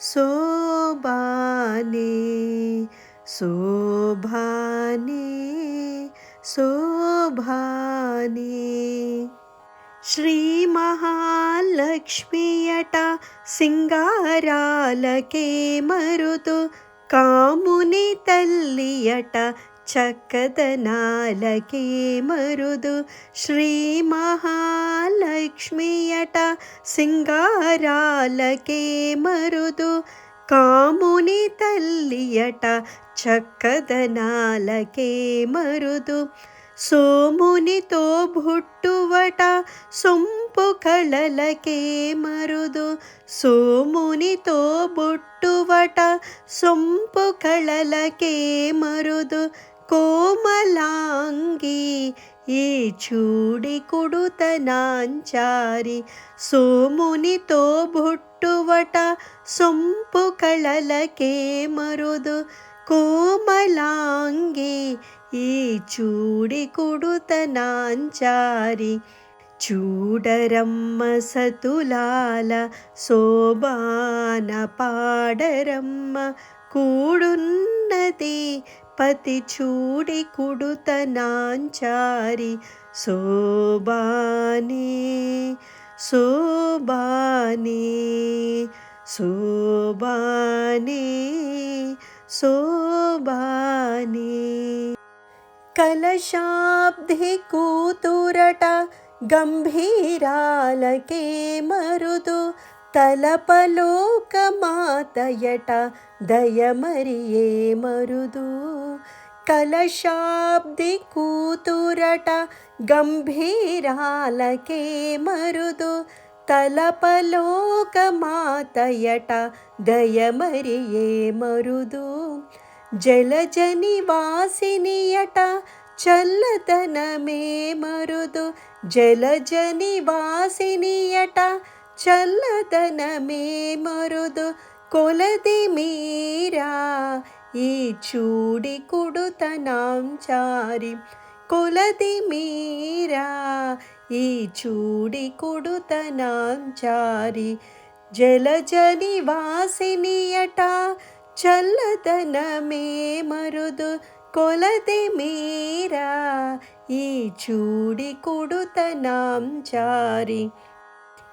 शोबानि शोभाने शोभाने श्रीमहालक्ष्मी अट सिङ्गारके मरुतु कामुनितल्लियट చక్కదనాలకే మరుదు శ్రీ మహాలక్ష్మియట సింగారాలకే మరుదు కాముని తల్లియట చక్కదనాలకే మరుదు సోమునితో భుట్టువట సొంపు కళలకే మరుదు సోమునితో బొట్టువట సొంపు కళలకే మరుదు కోమలాంగి ఈ చూడి కుడుతనాంచారి సోమునితో బొట్టువట సొంపు కళలకే మరుదు కోమలాంగి ఈ చూడి కుడుతనాంచారి చూడరమ్మ సతులాల శోభాన పాడరమ్మ కూడున్నది पतिचूडि कुडुतनाञ्चारि सोबानी शोबानि सुोबानि शोबानि कलशाब्धिकूतुरट गम्भीरालके मरुदु తలపలోకమాతయట దయమరియే మరుదు. కలశాబ్ది కూతురట గంభీరాలకే మరుదు. తలపలోకమాతయట దయమరియే మరుదు. జలజని వాసినియట చల్లదనమే మరుదు. జలజని వాసినియట చల్లదనమే మరుదు కొలది మీరా. ఈ చూడి కుడుతనాంచారి కొలది మీరా. ఈ చూడి కుడుతనాంచారి జలజని వాసినియట. చల్లదనమే మరుదు కొలది మీరా. ఈ చూడి కుడుతనాంచారి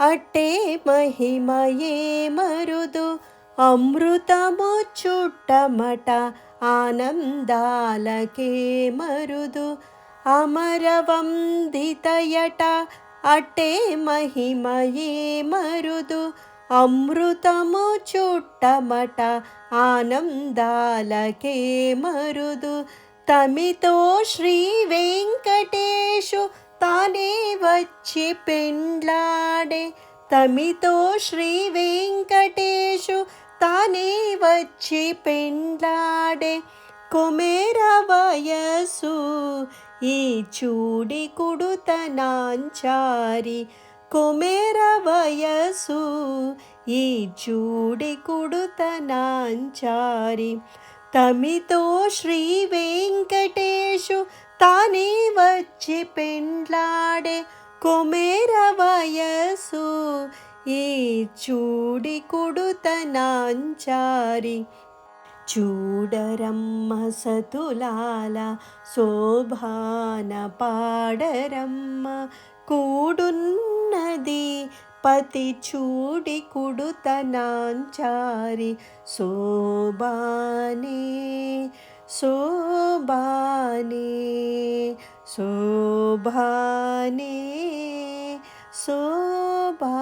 అట్టే మహిమయే మరుదు. అమృతము చుట్టమట ఆనందాలకే మరుదు. అమరవందితయట అట్టే మహిమయే మరుదు. అమృతము చుట్టమట ఆనందాలకే మరుదు. తమితో శ్రీ వెంకటేశు తానే వచ్చి పెండ్లాడే తమితో శ్రీ వెంకటేశు. తానే వచ్చి పెండ్లాడే కుమేర వయసు ఈ చూడి కుడుతనాంచారి కుమేర వయసు ఈ చూడి కుడుతనాంచారి తమితో శ్రీ వెంకటేశు తానే వచ్చి పెండ్లాడే కొమేర వయసు ఈ చూడి కుడుతనాంచారి చూడరమ్మ సతులాల శోభాన పాడరమ్మ. కూడున్నది పతి చూడి కుడుతనాంచారి శోభానే శోభా शोभाने शोभाने शोभाने